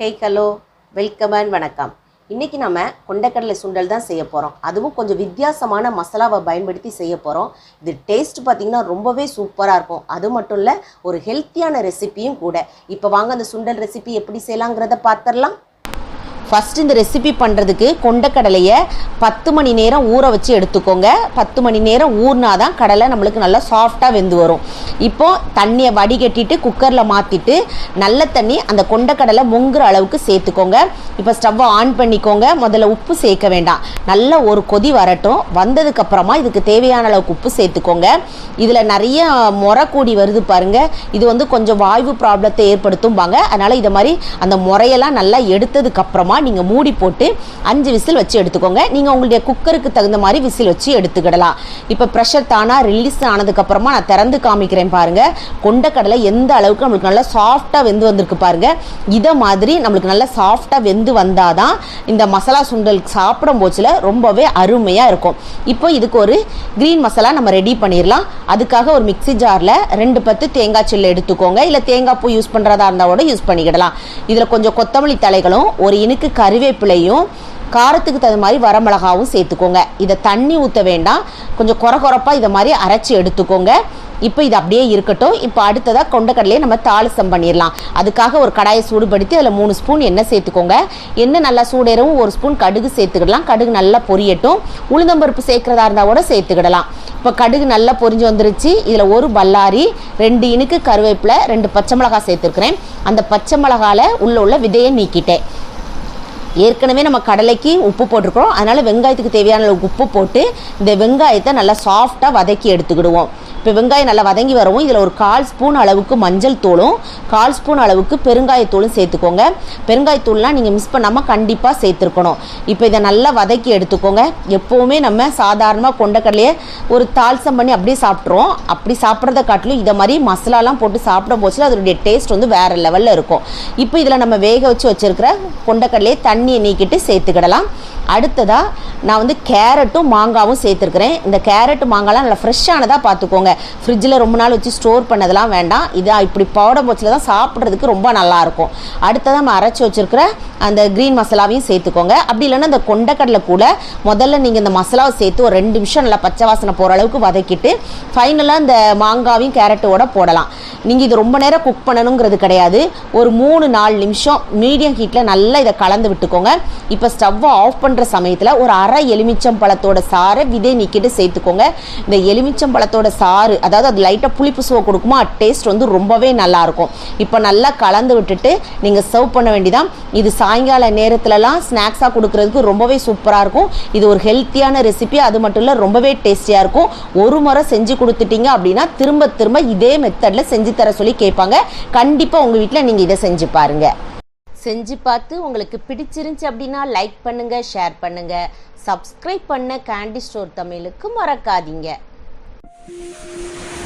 Hey hello welcome and வணக்கம். இன்றைக்கி நம்ம கொண்டக்கடலை சுண்டல் தான் செய்ய போகிறோம் அதுவும் கொஞ்சம் வித்தியாசமான மசாலாவை பயன்படுத்தி செய்ய போகிறோம் இது டேஸ்ட் பார்த்திங்கன்னா ரொம்பவே சூப்பராக இருக்கும். அது மட்டும் இல்லை ஒரு ஹெல்த்தியான ரெசிப்பியும் கூட. இப்போ வாங்க அந்த சுண்டல் ரெசிபி எப்படி செய்யலாங்கிறத பார்த்துடலாம் ஃபஸ்ட் இந்த ரெசிபி பண்ணுறதுக்கு கொண்டக்கடலையை பத்து மணி நேரம் ஊற வச்சு எடுத்துக்கோங்க. பத்து மணி நேரம் ஊறினா தான் கடலை நம்மளுக்கு நல்லா சாஃப்டாக வெந்து வரும். இப்போது தண்ணியை வடிகட்டிட்டு குக்கரில் மாற்றிட்டு நல்ல தண்ணி அந்த கொண்டக்கடலை முங்குற அளவுக்கு சேர்த்துக்கோங்க. இப்போ ஸ்டவ்வை ஆன் பண்ணிக்கோங்க. முதல்ல உப்பு சேர்க்க வேண்டாம். நல்லா ஒரு கொதி வரட்டும். வந்ததுக்கப்புறமா இதுக்கு தேவையான அளவுக்கு உப்பு சேர்த்துக்கோங்க. இதில் நிறைய முறை கூடி வருது பாருங்கள் இது வந்து கொஞ்சம் வாய்வு ப்ராப்ளத்தை ஏற்படுத்தும்பாங்க. அதனால் இதை மாதிரி அந்த முறையெல்லாம் நல்லா எடுத்ததுக்கப்புறமா நீங்கள் மூடி போட்டு அஞ்சு விசில் வச்சு எடுத்துக்கோங்க. நீங்கள் உங்களுடைய குக்கருக்கு தகுந்த மாதிரி விசில் வச்சு எடுத்துக்கிடலாம். இப்போ ப்ரெஷர் தானாக ரிலீஸ் ஆனதுக்கப்புறமா நான் திறந்து காமிக்கிறேன் பாருங்கள் கொண்டக்கடலை எந்த அளவுக்கு நம்மளுக்கு நல்லா சாஃப்டாக வெந்து வந்திருக்கு பாருங்கள் இதை மாதிரி நம்மளுக்கு நல்லா சாஃப்டாக வெந்து வந்தால் தான் இந்த மசாலா சுண்டல் சாப்பிடும் போச்சில் ரொம்பவே அருமையாக இருக்கும். இப்போ இதுக்கு ஒரு க்ரீன் மசாலா நம்ம ரெடி பண்ணிடலாம் அதுக்காக ஒரு மிக்ஸி ஜாரில் ரெண்டு பத்து தேங்காய் சில்லு எடுத்துக்கோங்க. இல்லை தேங்காய் பூ யூஸ் பண்ணுறதா இருந்தால் கூட யூஸ் பண்ணிக்கிடலாம். இதில் கொஞ்சம் கொத்தமல்லி தலைகளும் ஒரு இனுக்கு கறிவேப்பிலையும் காரத்துக்கு தகுந்த மாதிரி வரமிளகாவும் சேர்த்துக்கோங்க. இதை தண்ணி ஊற்ற வேண்டாம். கொஞ்சம் குறை குறைப்பாக இதை மாதிரி அரைச்சி எடுத்துக்கோங்க. இப்போ இது அப்படியே இருக்கட்டும். இப்போ அடுத்ததாக கொண்டக்கடலையை நம்ம தாளிசம் பண்ணிடலாம். அதுக்காக ஒரு கடாயை சூடுபடுத்தி அதில் மூணு ஸ்பூன் எண்ணெய் சேர்த்துக்கோங்க. எண்ணெய் நல்லா சூடேறவும் ஒரு ஸ்பூன் கடுகு சேர்த்துக்கிடலாம். கடுகு நல்லா பொரியட்டும். உளுந்தம்பருப்பு சேர்க்குறதா இருந்தால் கூட சேர்த்துக்கிடலாம். இப்போ கடுகு நல்லா பொரிஞ்சு வந்துருச்சு. இதில் ஒரு பல்லாரி ரெண்டு இனுக்கு கருவேப்பிலை ரெண்டு பச்சை மிளகாய் சேர்த்துருக்குறேன். அந்த பச்சை மிளகாவில் உள்ள உள்ள விதையை நீக்கிட்டேன். ஏற்கனவே நம்ம கடலைக்கு உப்பு போட்டிருக்கிறோம். அதனால் வெங்காயத்துக்கு தேவையான அளவுக்கு உப்பு போட்டு இந்த வெங்காயத்தை நல்லா சாஃப்டாக வதக்கி எடுத்துக்கிடுவோம். இப்போ வெங்காயம் நல்லா வதங்கி வரவும் இதில் ஒரு கால் ஸ்பூன் அளவுக்கு மஞ்சள் தூளும் கால் ஸ்பூன் அளவுக்கு பெருங்காயத்தூளும் சேர்த்துக்கோங்க. பெருங்காயத்தூள்லாம் நீங்கள் மிஸ் பண்ணாமல் கண்டிப்பாக சேர்த்துருக்கணும். இப்போ இதை நல்லா வதக்கி எடுத்துக்கோங்க. எப்போவுமே நம்ம சாதாரணமாக கொண்டக்கடலையே ஒரு தால்சம் பண்ணி அப்படியே சாப்பிட்ருவோம் அப்படி சாப்பிட்றத காட்டிலும் இதை மாதிரி மசாலாலாம் போட்டு சாப்பிட போச்சு அதனுடைய டேஸ்ட் வந்து வேறு லெவலில் இருக்கும். இப்போ இதில் நம்ம வேக வச்சு வச்சுருக்கிற கொண்டக்கடலையே தண்ணியை நீக்கிட்டு சேர்த்துக்கிடலாம். அடுத்ததாக நான் வந்து கேரட்டும் மாங்காவும் சேர்த்துருக்குறேன். இந்த கேரட் மாங்காய்லாம் நல்லா ஃப்ரெஷ்ஷானதாக பார்த்துக்கோங்க. ஃப்ரிட்ஜில் ரொம்ப நாள் வச்சு ஸ்டோர் பண்ணதெல்லாம் வேண்டாம். இதை இப்படி பவுடர் போச்சில் தான் சாப்பிட்றதுக்கு ரொம்ப நல்லாயிருக்கும் அடுத்ததாக நம்ம அரைச்சி வச்சுருக்கிற அந்த க்ரீன் மசாலாவையும் சேர்த்துக்கோங்க. அப்படி இல்லைன்னா இந்த கொண்டக்கடலை கூட முதல்ல நீங்கள் இந்த மசாலாவை சேர்த்து ஒரு ரெண்டு நிமிஷம் நல்லா பச்சை வாசனை போகிற அளவுக்கு வதக்கிட்டு ஃபைனலாக இந்த மாங்காவையும் கேரட்டோட போடலாம். நீங்கள் இது ரொம்ப நேரம் குக் பண்ணணுங்கிறது கிடையாது. ஒரு மூணு நாலு நிமிஷம் மீடியம் ஹீட்டில் நல்லா இதை கலந்து விட்டுக்கோங்க. இப்போ ஸ்டவ்வை ஆஃப் பண்ணுற சமயத்தில் ஒரு அரை எலுமிச்சம் பழத்தோட சாறை விதை நீக்கிட்டு சேர்த்துக்கோங்க. இந்த எலுமிச்சம் பழத்தோட சாறு அதாவது அது லைட்டாக புளிப்பு சுவை கொடுக்குமா டேஸ்ட் வந்து ரொம்பவே நல்லாயிருக்கும். இப்போ நல்லா கலந்து விட்டுட்டு நீங்கள் சர்வ் பண்ண வேண்டிதான். இது சாயங்கால நேரத்துலலாம் ஸ்நாக்ஸாக கொடுக்குறதுக்கு ரொம்பவே சூப்பராக இருக்கும். இது ஒரு ஹெல்த்தியான ரெசிபி அது மட்டும் இல்லை ரொம்பவே டேஸ்டியாக இருக்கும். ஒரு முறை செஞ்சு கொடுத்துட்டீங்க அப்படின்னா திரும்ப திரும்ப இதே மெத்தடில் செஞ்சு தர சொல்லி கேட்பாங்க. கண்டிப்பாக உங்கள் வீட்டில் நீங்கள் இதை செஞ்சு பாருங்கள் செஞ்சு பார்த்து உங்களுக்கு பிடிச்சிருந்துச்சி அப்படின்னா லைக் பண்ணுங்க ஷேர் பண்ணுங்க. சப்ஸ்கிரைப் பண்ண கேண்டி ஸ்டோர் தமிழுக்கு மறக்காதீங்க. Thank you.